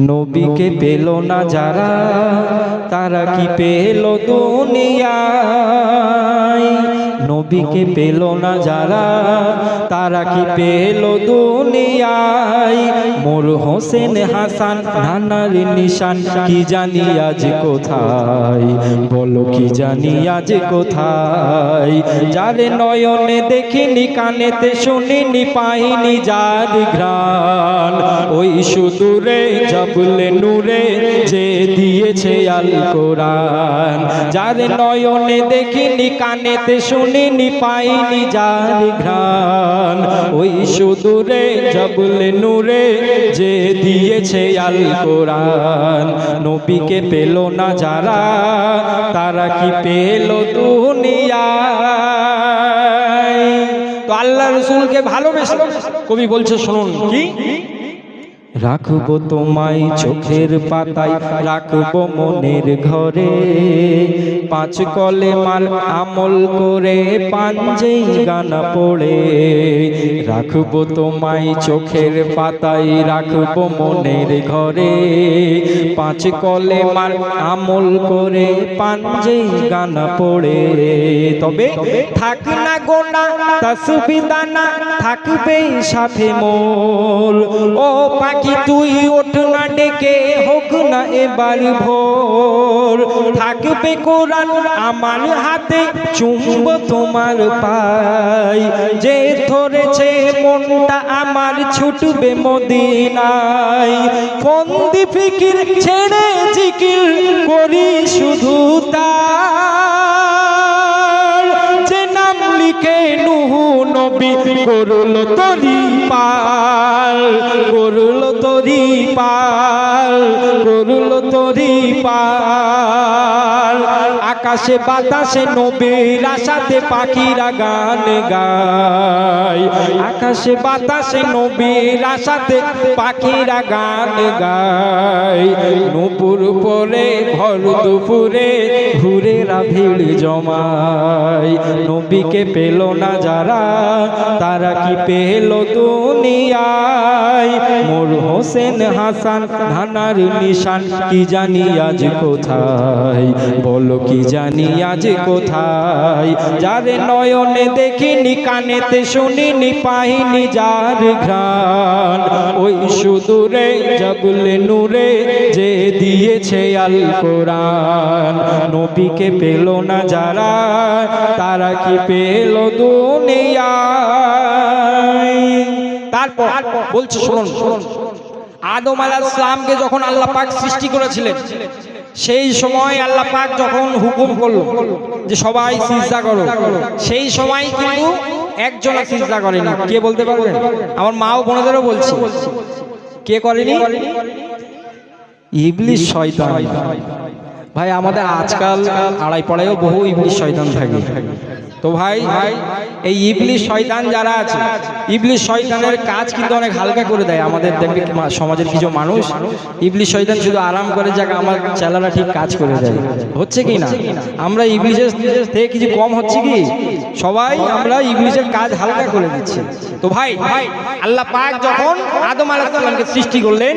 নবীকে পেল না যারা তারা কি পেল দুনিয়ায়? নবীকে পেল না যারা তারা কি পেল দুনিয়ায়? মোর হোসেন হাসান নানার নিশান কি জানি আজ কোথায়? বলো কি জানি আজ কোথায়? যারে নয়নে দেখিনি কানেতে শুনিনি পাইনি যার ঘ্রাণ। ওই সুদূরে জবলে নূরে যে দিয়েছে আল কোরআন। যার নয়নে দেখিনি কানেতে শুনিনি পাইনি যার ঘ্রাণ। ওই সুদূরে জবলে নূরে যে দিয়েছে আল কোরআন। নবীকে পেল না যারা, তারা কি পেল দুনিয়া তো আল্লাহ রসুলকে ভালোবেসে কবি বলছে, শুনুন, কি? রাখব তোমায় চোখের পাতায়, রাখব মনের ঘরে। পাঁচ কলে মাল আমল করে পাঞ্জেই গানা পড়ে। রাখব তোমায় চোখের পাতায়, রাখব মনের ঘরে। পাঁচ কলে মাল আমল করে পাঞ্জেই গানা পড়ে। তবে থাক না গোনা তসবিদানা থাকবে সাথে মোর ও পাখি তুই ওঠ না ডেকে? হোক না এবার ভোর। থাকবে কোরআন আমার হাতে, চুম্ব তোমার পাই। যে ধরেছে মনটা আমার ছুটবে মদিনায়। ফন্দি ফিকির ছেড়ে জিকির করি শুধু তার। যে নাম লিখে নুহু নবী করল তরি পাল করল তরি পাল করল তরি পাল। আকাশে বাতাসে নবীর আশাতে পাখিরা গান গায়। আকাশে বাতাসে নবীর আশাতে পাখিরা গান গায়। নুপুর পরে ভর দুপুরে ঘুরে ভিড় জমায়। নবীকে পেল না যারা, তারা কি পেল দুনিয়ায়? মোর হোসেন হাসান ধানার নিশান, কি জানি আজ কোথায়? বলো কি জানি আজ কোথায়? যারে নয়নে দেখিনি, কানেতে শুনিনি, পাইনি যার ঘ্রাণ। ওই সুদূরে জবলে নূরে যে দিয়েছে আল কোরআন। নবীকে পেল না যারা, তারা কি পেল দুনিয়ায়? তারপর বলছে, শুনুন আদম আলাইসালামকে যখন আল্লাহ পাক সৃষ্টি করেছিলেন সেই সময় আল্লাহ পাক যখন হুকুম করল যে সবাই সিজদা করো, সেই সময় কিন্তু একজন সিজদা করেনি। কে বলতে পারবেন আমার মা ও বোনদেরও বলছি। কে করেনি? ইবলিশ শয়তান। ভাই, আমাদের আজকাল আড়াই পড়ায়ও বহু ইবলিশ শয়তান থাকে। তো ভাই ভাই, এই ইবলিশ শয়তান যারা আছে ইবলিশ শয়তানের কাজ কিন্তু অনেক হালকা করে দেয় আমাদের দেখবে সমাজের কিছু মানুষ। ইবলিশ শয়তান শুধু আরাম করে যাক, আমার চেলারা ঠিক কাজ করে দেয়। হচ্ছে কি না? আমরা ইবলিশের থেকে কিছু কম হচ্ছে কি? সবাই আমরা ইবলিশের কাজ হালকা করে দিচ্ছি। তো ভাই, আল্লাহ পাক যখন আদম আলাইহিস সালামকে সৃষ্টি করলেন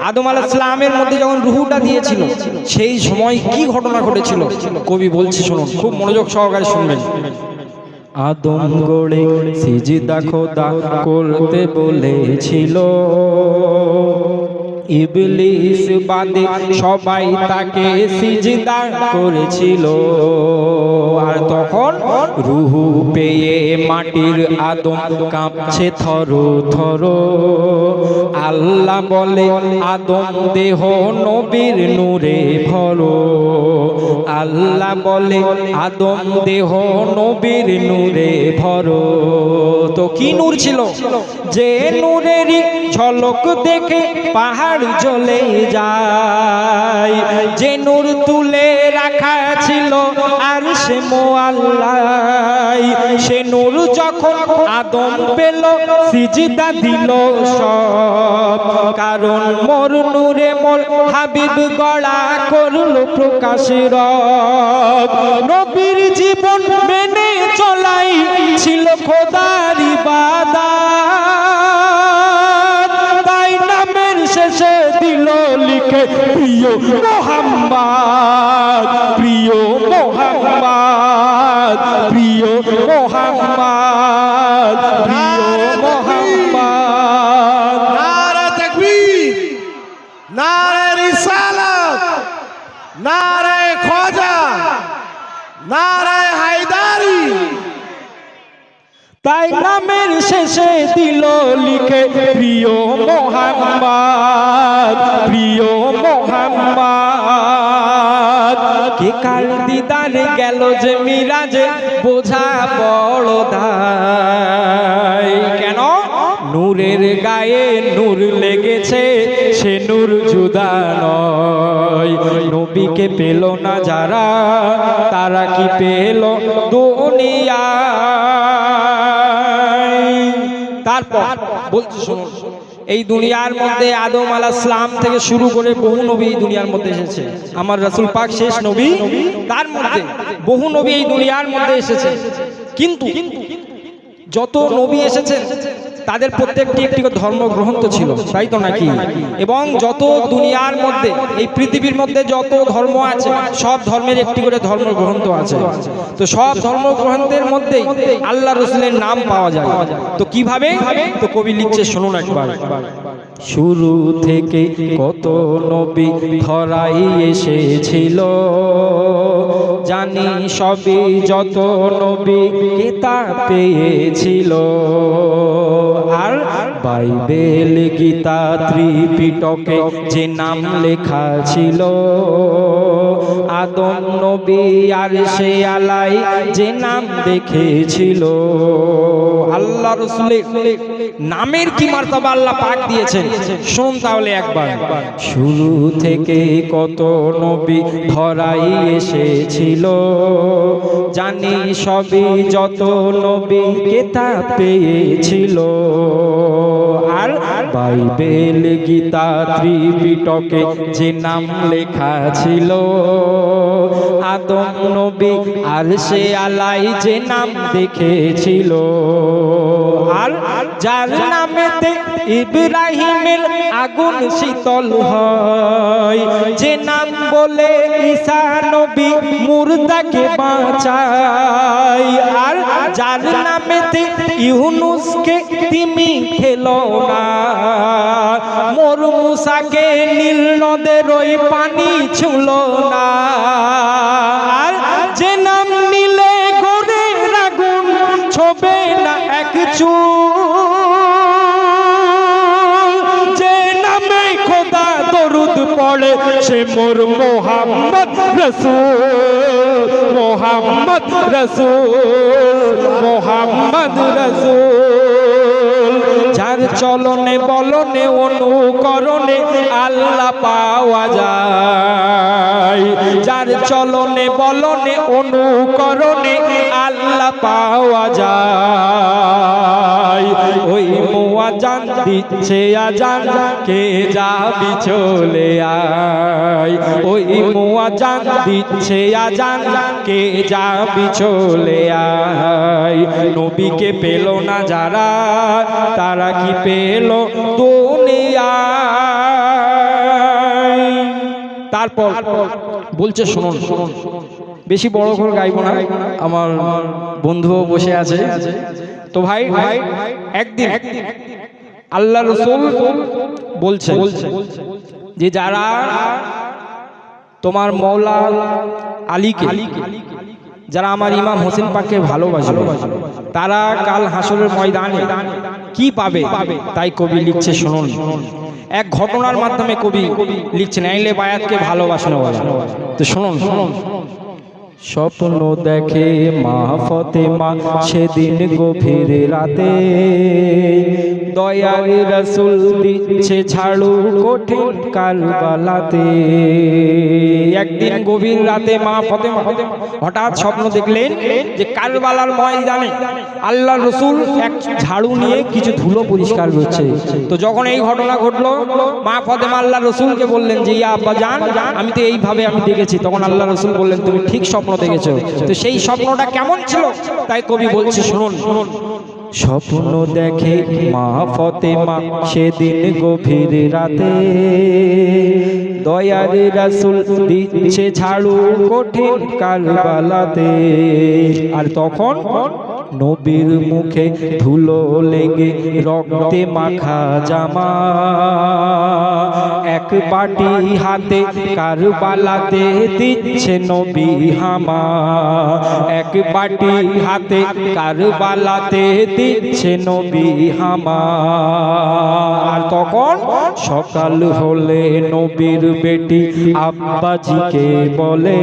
আদম আলাইসালামের মধ্যে যখন রুহুটা দিয়েছিল, সেই সময় কি ঘটনা ঘটেছিল? কবি বলছে, শুনুন, খুব মনোযোগ সহকারে শুনবেন। আদম গড়ে সিজিদা খোদা করতে বলেছিল। ইবলিস বাদে সবাই তাকে সিজদা করেছিল। আর তখন রুহু পেয়ে মাটির আদম কাঁপছে থর থর। আল্লাহ বলে, আদম দেহ নবীর নূরে ভরো। আল্লাহ বলে, আদম দেহ নবীর নূরে ভরো। তো কি নূর ছিল? যে নূরেরই ঝলক দেখে পাহাড় জ্বলে যায়। যে নূর তুলে রাখা ছিল আর সে মোয়াল্লাই। সে নূর যখন আদম পেল, সিজিদা দিল সব। কারণ মোর নূরে মোর হাবিব গড়া করল প্রকাশ রব। নবীর জীবন মেনে চলাই ছিল খোদার ইবাদত। লিখে প্রিয় মোহাম্মদ প্রিয় মোহাম্মদ প্রিয় মোহাম্মদ প্রিয় মোহাম্মদ। নারে তকবীর নারে রিসালাত নারে খোজা নারে হায়দারি। তাই নামের শেষে দিল লিখে প্রিয় মোহাম্মদ। কাল দিদার গেল যে মিরাজে, বোঝা বড় কেন? নূরের গায়ে নূর লেগেছে, সে নূর জুদা নয়। নবীকে পেল না যারা, তারা কি পেল দুনিয়া তারপর বলছি শুনুন এই দুনিয়ার মধ্যে আদম আলাইসলাম থেকে শুরু করে বহু নবী এই দুনিয়ার মধ্যে এসেছে। আমার রাসুল পাক শেষ নবী তার মধ্যে বহু নবী এই দুনিয়ার মধ্যে এসেছে। কিন্তু যত নবী এসেছেন তাদের প্রত্যেকটি একটি ধর্মগ্রন্থ ছিল, তাই তো নাকি? এবং যত দুনিয়ার মধ্যে, এই পৃথিবীর মধ্যে যত ধর্ম আছে, সব ধর্মের একটি করে ধর্মগ্রন্থ আছে। তো সব ধর্মগ্রন্থের মধ্যেই আল্লাহ রসুলের নাম পাওয়া যায়। তো কীভাবে? তো কবি লিখছে, শুনুন একবার। শুরু থেকে কত নবী ধরাই এসেছিল? জানি সবই যত নবী কেতা পেয়েছিল। আর বাইবেল গীতা ত্রিপিটকে যে নাম লেখা ছিল, আদম নবী আর সে আলাই যে নাম দেখেছিল। আল্লাহ রসুলের নামের কি মার্তবা আল্লাহ পাক দিয়েছেন? শোন তাহলে একবার। শুরু থেকে কত নবী ধরাই এসেছিল। জানি সবই যত নবী কেতা পেয়েছিল। আর বাইবেল গীতা ত্রিপিটকে যে নাম লেখা ছিল আদম নবী আর সে আলাই যে নাম দেখেছিল। আর যার নামেতে ইব্রাহিমের আগুন শীতল হয়। যে নাম বলে ঈসা নবী মুর্দাকে বাঁচায়। আর যার নামেতে ইউনুসকে তিমি খেল না। মোর মুসাকে নীল নদের ওই পানি ছুল না। মোর মোহাম্মদ রসুল মোহাম্মদ রসুল মোহাম্মদ রসুল। যার চলনে বলনে অনুকরণে আল্লাহ পাওয়া যায়। যার চলনে বলনে অনুকরণে আল্লাহ পাওয়া যায়। ওই মোয়াজান দিচ্ছে আজান, কে যাবি চলে আয়? ওই মোয়াজান দিচ্ছে আজান, কে যাবি চলে আয়? নবীকে পেল না যারা, তারা কি পেল দুনিয়ায়? তারপর বলছে শুনুন শুনুন, বেশি বড় করে গাইব না। আমার বন্ধুও বসে আছে। তো ভাই ভাই, একদিন আল্লাহ রসুল বলছে যে যারা তোমার মৌলা আলীকে, যারা আমার ইমাম হোসেন পাককে ভালোবাসবে, তারা কাল হাসরের ময়দানে কি পাবে তাই কবি লিখছে, শুনুন। এক ঘটনার মাধ্যমে কবি লিখছেন, আইলে বায়াতকে ভালোবাসনো তো শুনুন শুনুন। স্বপ্ন দেখে মা ফতেমা সেদিন গভীর রাতে দয়ার রসুল দিচ্ছে ঝাড়ু কঠিন কারবালাতে। একদিন গভীর রাতে মা ফতেমা হঠাৎ স্বপ্ন দেখলেন যে কারবালার ময়দানে আল্লাহ রসুল এক ঝাড়ু নিয়ে কিছু ধুলো পরিষ্কার করছে। তো যখন এই ঘটনা ঘটলো, মা ফতেমা আল্লাহ রসুলকে বললেন যে, ইয়া আব্বা জান, আমি তো এইভাবে আমি দেখেছি। তখন আল্লাহ রসুল বললেন, তুমি ঠিক স্বপ্ন দেখেছ? তো সেই স্বপ্নটা কেমন ছিল? তাই কবি বলছে, শুনুন শুনুন। স্বপ্ন দেখে মা ফতেমা সেদিন গভীর রাতে দয়ার রাসুল দিচ্ছে ঝাড়ু কঠিন কালবালাতে আর তখন নবীর মুখে ধুলো লেগে রক্তে মাখা জামা। এক বাটি হাতে কারবালাতে দিচ্ছে নবী হামা। এক বাটি হাতে কারবালাতে দিচ্ছে নবী হামা। আর তখন সকাল হলে নবীর বেটি আব্বাজিকে বলে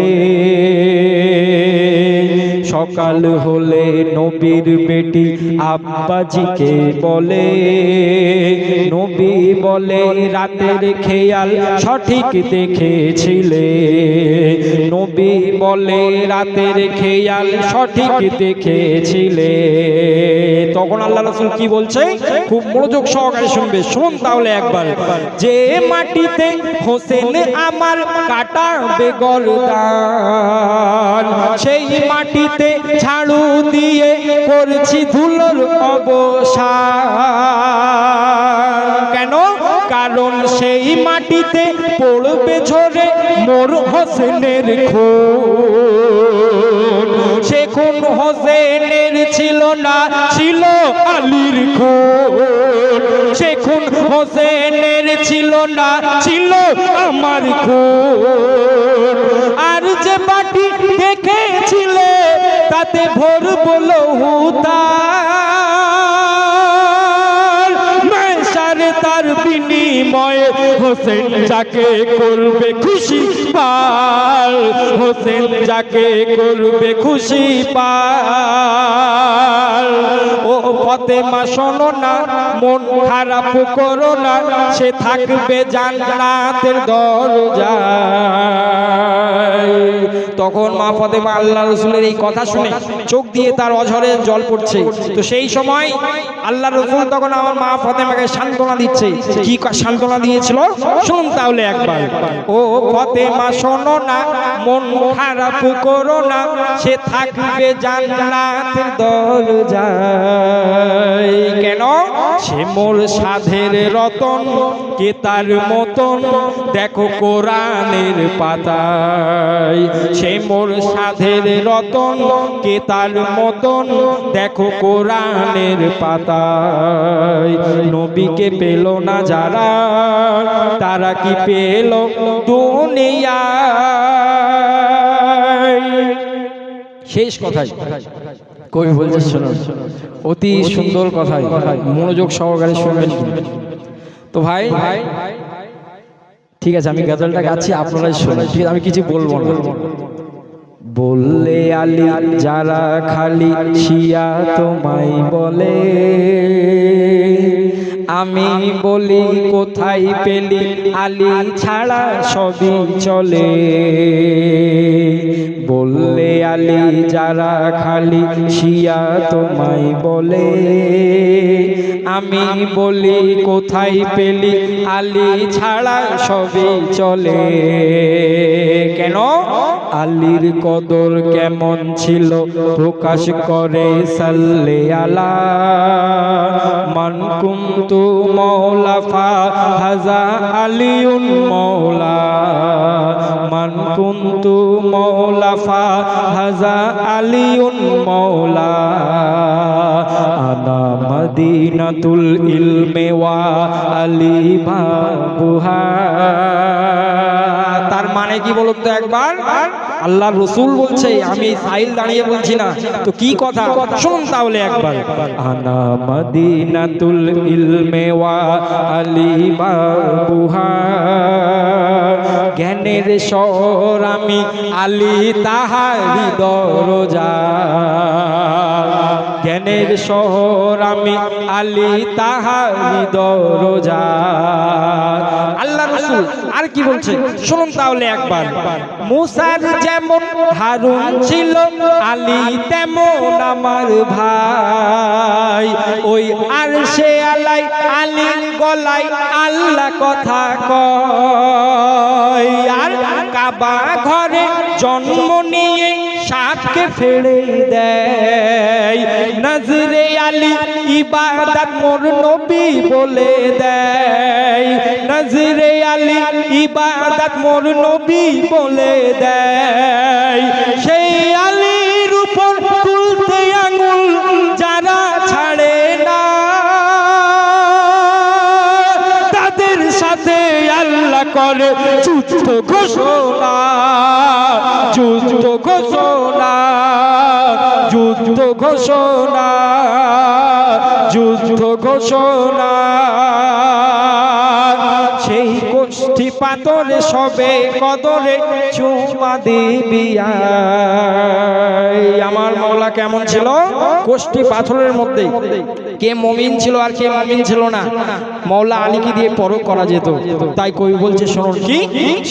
সকাল হলে নবীর বেটি আব্বাজিকে বলে, নবী বলে, রাতের খেয়াল সঠিক দেখেছিলে। নবী বলে, রাতের খেয়াল সঠিক দেখেছিলে। তখন আল্লাহ রাসূল কি বলছে? খুব মনোযোগ সহকারে শুনবে। শুনুন তাহলে একবার। যে মাটিতে হোসেন আমার কাটাবে গরদান সেই মাটিতে ঝাড়ু দিয়ে করছি ধুলোর অবসান। কেন? কারণ সেই মাটিতে পড়বে ঝরে মোর হোসেনের খুন। সে খুন হোসেনের ছিল না, ছিল আলীর খুন। সে খুন হোসেনের ছিল না, ছিল আমার খুন। তাতে ভোর বলো হুতার। তার বিনিময়ে হোসেন যাকে করবে খুশি পাল। হোসেন যাকে করবে খুশি পাল। ও ফতেমা, শোনো না, মন খারাপ করো না, সে থাকবে জান্নাতের দরজায় তখন মা ফতেমা আল্লাহ রসুলের এই কথা শুনে চোখ দিয়ে তার অঝরে জল পড়ছে। তো সেই সময় আল্লাহ রসুল তখন আমার মা ফতেমাকে সান্ত্বনা দিচ্ছে। কি সান্ত্বনা দিয়েছিল? শুনুন তাহলে একবার। ও ফতেমা, শোনো না, মন খারাপ করো না, সে থাকবে জান্নাতের দরজায়। কেন? সে মোর সাধের রতন, কে তার মতন, দেখো কোরআনের পাতায়। সে মোর সাধের রতন, কে তার মতন? দেখো কোরআনের পাতায়, নবীকে পেল না যারা? তারা কি পেল দুনিয়ায়? শেষ কথাই। কবি বলছে শুনুন অতি সুন্দর কথাই। মনোযোগ সহকারে শুনবেন। তো ভাই, ঠিক আছে, আমি গজলটা গাচ্ছি, আপনারাই শুনুন। ঠিক আছে, আমি কিছু বলব না। বললে আলী, যারা খালি শিয়া তোমায় বলে। আমি বলি, কোথায় পেলি? আলী ছাড়া সবই চলে। বললে আলী, যারা খালি শিয়া তোমায় বলে। আমি বলি, কোথায় পেলি? আলী ছাড়া সবই চলে। কেন? আলীর কদর কেমন ছিল? প্রকাশ করে, সাল্লে আলা মান কুন্তু মৌলা ফা হাজা আলিউন মৌলা। মান কুন্তু মৌলা ফা হাজা আলিউন মৌলা। আনা মদিনাতুল ইলমে ওয়া আলী বাবুহা। তার মানে কি বলুন তো একবার? আল্লাহ রসুল বলছে, আমি সাইল দাঁড়িয়ে বলছি না। তো কি কথা? শুনুন তাহলে একবার। আনা মদিনাতুল ইলমে ওয়া আলী বাবুহা। জ্ঞানের স্বর আমি আলী তাহারি দরজা। জ্ঞানের শহর আমি আলী তাহারি দরজা আল্লাহ রসুল আর কি বলছে? শুনুন তাহলে একবার। মুসার যেমন হারুন ছিল, আলী তেমন আমার ভাই। ওই আর সে আলাই, আলী গলাই আল্লাহ কথা কয়। আর কাবা ঘরে জন্ম নিয়ে সাপকে ফেড়ে দেয়। নজরে আলী ইবাদত মোর নবী বলে দেয়। নজরে আলী ইবাদত মোর নবী বলে দেয়। সেই আলীর উপর তুলতে আঙুল যারা ছাড়ে না, তাদের সাথে আল্লাহ করে যুদ্ধ ঘোষণা যুদ্ধ ঘোষণা। যুদ্ধ ঘোষণা যুদ্ধ ঘোষণা। সেই গোষ্ঠী পাতরে সবে কদরে চুমা দেবিয়া। আমার মৌলা কেমন ছিল? গোষ্ঠী পাথরের মধ্যে কে মমিন ছিল আর কে মমিন ছিল না? মৌলা আলীকে দিয়ে পরক করা যেত। তাই কই বলছে শুনুন কি?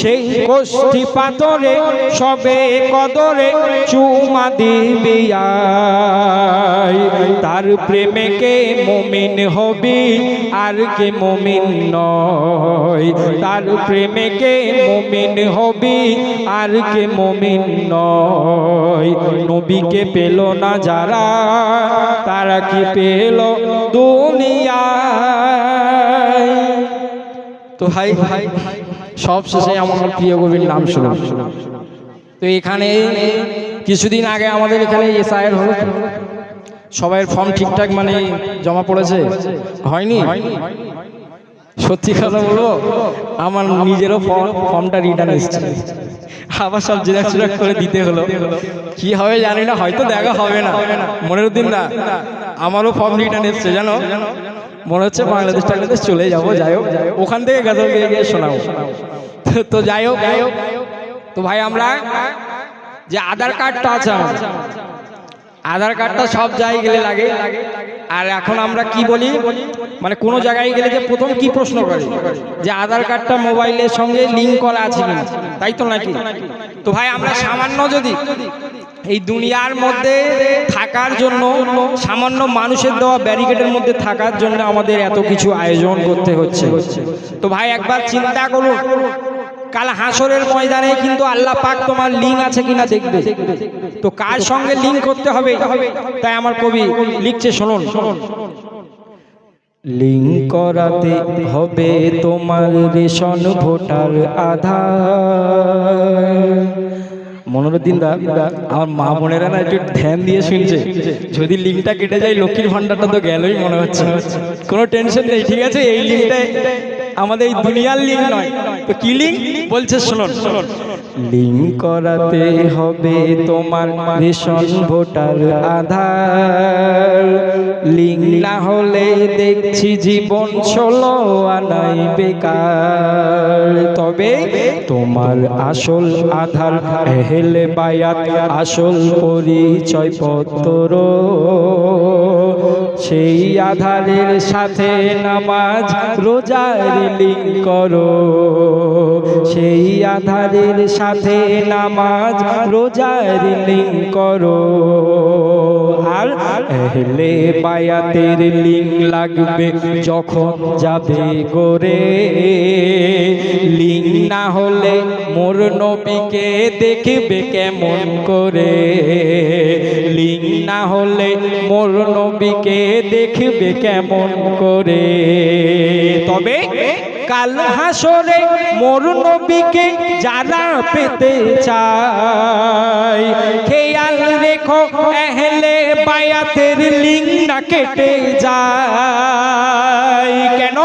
সেই গোষ্ঠী পাথরে, সবে কদরে চুমা দিবি আয়। তার প্রেমে কে মমিন হবি আর কে মমিন নয়। তার প্রেমে কে মমিন হবি আর কে মমিন নয়। নবীকে পেল না যারা, তারা কি পেল দুনিয়ায়। তো ভাই সব শেষে আমার প্রিয় কবির নাম শুনুন তো এখানে কিছুদিন আগে আমাদের এখানে এসআইয়ের হলো। সবাইয়ের ফর্ম ঠিকঠাক মানে জমা পড়েছে? হয়নি? সত্যি কথা বলব, আমার নিজেরও ফর্ম- ফর্মটা রিটার্ন এসেছে। আবার সব জেরাক্স জেরাক্স করে দিতে হলো। কি হবে জানি না, হয়তো দেখা হবে না। মনের দিন না আমারও ফর্ম রিটার্ন এসছে, জানো? মনে হচ্ছে বাংলাদেশ টাংলাদেশ চলে যাব, যাই হোক। ওখান থেকে গাজল গিয়ে গিয়ে শোনাবো। তো- যাই হোক তো ভাই, আমরা যে আধার কার্ডটা আছে আমার আধার কার্ডটা সব জায়গায় গেলে লাগে। আর এখন আমরা কি বলি? মানে কোনো জায়গায় গেলে যে প্রথম কি প্রশ্ন করে? যে আধার কার্ডটা মোবাইলের সঙ্গে লিঙ্ক করা আছে কিনা? তাই তো নাকি? তো ভাই, আমরা সামান্য যদি এই দুনিয়ার মধ্যে থাকার জন্য, সামান্য মানুষের দেওয়া ব্যারিকেডের মধ্যে থাকার জন্য আমাদের এত কিছু আয়োজন করতে হচ্ছে। তো ভাই, একবার চিন্তা করুন। কাল হাসরের ময়দানে কিন্তু আল্লাহ পাক তোমার লিঙ্ক আছে কিনা দেখবে। তো কার সঙ্গে লিঙ্ক করতে হবে? তাই আমার কবি লিখছে, শুনুন। শুনুন লিঙ্ক করাতে হবে তোমার রেশন, ভোটার, আধার। মনোরুদ্দিন দা আমার মা বোনেরা না একটু ধ্যান দিয়ে শুনছে। যদি লিঙ্কটা কেটে যায়, লক্ষ্মীর ভান্ডারটা তো গেলই মনে হচ্ছে। কোনো টেনশন নেই, ঠিক আছে? এই লিঙ্কটা আমাদের এই দুনিয়ার লিঙ্ক নয়। তো কি লিঙ্ক বলছে শুনুন শুনুন। লিঙ্ক করাতে হবে তোমার রেশন ভোটার আধার। লিঙ্ক না হলে দেখছি জীবন ষোলো আনাই বেকার। তবে তোমার আসল আধার হেলে বায়াত আসল পরিচয় পত্র সেই আধারের সাথে নামাজ রোজার লিঙ্ক করো। সেই আধারের সাথে নামাজ রোজার লিঙ্ক করো। আর এহলে বায়াতের লিঙ্ক লাগবে যখন যাবে গোরে। লিঙ্ক না হলে মোর নবীকে দেখবে কেমন করে। লিঙ্ক না হলে মোর নবীকে দেখবে কেমন করে। তবে কাল হাসরে মোর নবীকে যারা পেতে চায়, খেয়াল রেখো এহলে বায়াতের লিঙ্ক না কেটে যায়। কেন?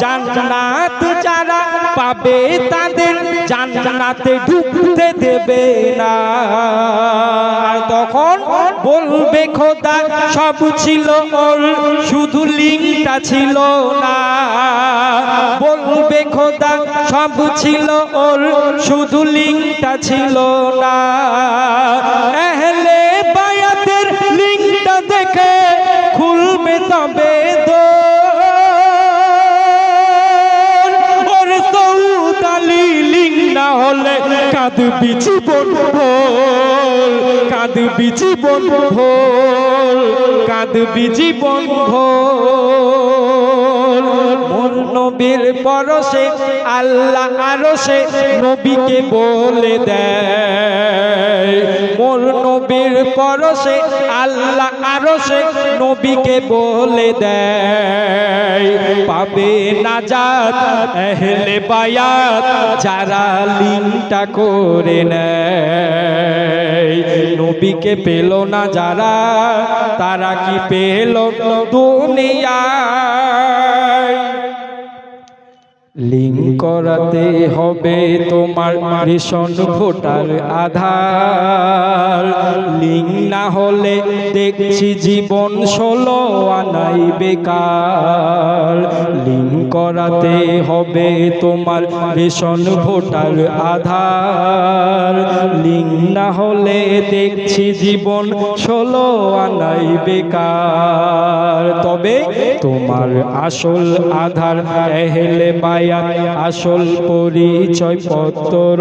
জান্নাত যারা পাবে তাদের জান্নাতে ঢুকতে দেবে না। তখন বলবে খোদা, সব ছিল ওর, শুধু লিঙ্কটা ছিল না। বলবে খোদা, সব ছিল ওর, শুধু লিঙ্কটা ছিল না। এহলে বায়াতের লিঙ্কটা দেখে খুলবে তবে কাঁদবি জীবন ভোল কাঁদবি জীবন ভোল কাঁদবি জীবন ভোল। নবীর পরশে, আল্লাহ সে নবীকে বলে দেয়। মোর নবীর পরশে, আল্লাহ আরও সে নবীকে বলে দেয়। পাবে নাজাত এহলে বায়াত, যারা লিনটা করে নেয়। নবীকে পেল না যারা, তারা কি পেল দুনিয়ায়? লিঙ্ক করাতে হবে তোমার রেশন ভোটার আধার। লিঙ্ক না হলে দেখছি জীবন ষোলো আনাই বেকার। লিঙ্ক করাতে হবে তোমার রেশন ভোটার আধার। লিঙ্ক না হলে দেখছি জীবন ষোলো আনাই বেকার। তবে তোমার আসল আধার এহেলে আসল পরিচয় পত্র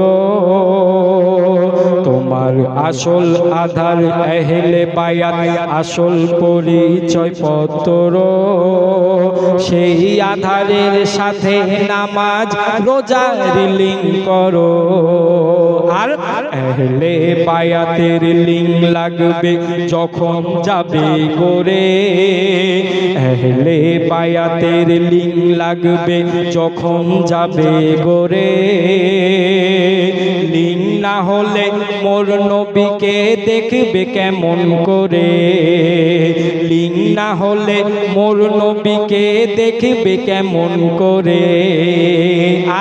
তোমার আসল আধার এহেলে বায়াত আসল পরিচয় পত্র। সেই আধারের সাথে নামাজ রোজা রিলিং করো। আর এহলে বায়াতের লিং লাগবে যখন যাবে করে এহলে বায়াতের লিং লাগবে যখন যাবে গোরে। লিং না হলে মোর নবীকে দেখবে কেমন করে? লিং না হলে মোর নবীকে দেখবে কেমন করে?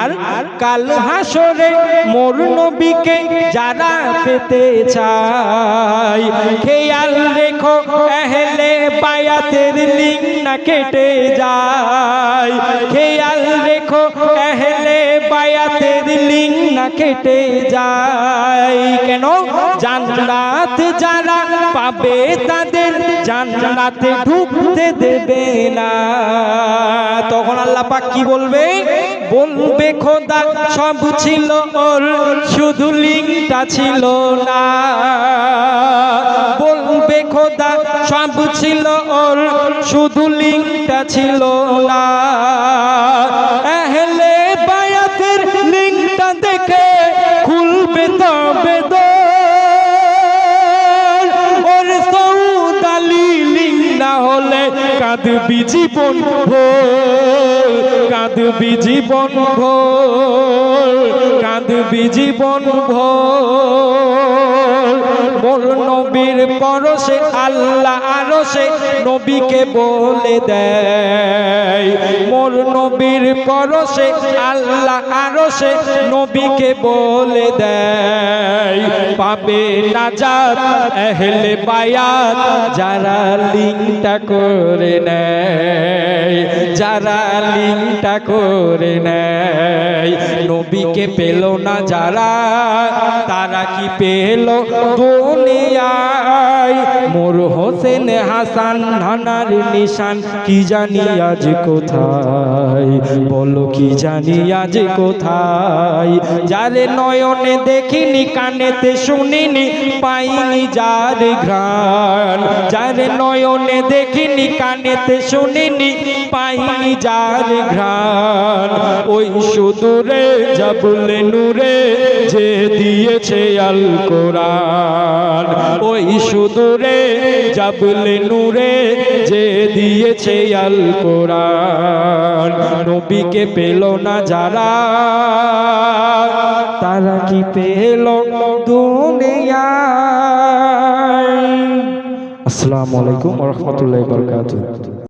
আর কাল হাসরে মোর নবীকে যারা পেতে চায়, খেয়াল রেখো, এহলে বায়াতের লিং না কেটে যায়। খেয়াল রেখো, এহলে লিং না কেটে যায়। কেন? জান্নাত যারা পাবে তাদের জান্নাতে ঢুকতে দেবে না। তখন আল্লাহ পাক কি বলবে? বলবে, খোদা, সব ছিল ওর, শুধু লিঙ্কটা ছিল না। বলবে, খোদা, সব ছিল ওর, শুধু লিঙ্কটা ছিল না। কাঁদবি জীবন ভোর, কাঁদবি জীবন ভোর, কাঁদবি জীবন ভোর। মোর নবীর পরশে আল্লাহ আরও সে নবীকে বলে দেয়। মোর নবীর পরশে আল্লাহ আরও সে নবীকে বলে দেয়। পাবে নাজাত, এহলে বায়াত, যারা লিঙ্কটা করে নেয় যারা লিঙ্কটা করে নেয় নবীকে পেল না যারা, তারা কি পেল দুনিয়ায়? মোর হোসেন হাসান নানার নিশান, কি জানি আজ কোথায়? বলো কি জানি আজ কোথায়? যারে নয়নে দেখিনি, কানেতে শুনিনি, পাইনি যার ঘ্রাণ। যারে নয়নে দেখিনি, কানেতে শুনিনি, পাইনি যার ঘ্রাণ। ওই সুদূরে জাবুলে নূরে যে দিয়েছে আল কোরআন। ওই সুদূরে জাবুলে নূরে যে দিয়েছে আল কোরআন। নবীকে পেল না যারা তারা কি পেল দুনিয়া আসসালামু আলাইকুম ওয়া রাহমাতুল্লাহি ওয়া বারাকাতুহু।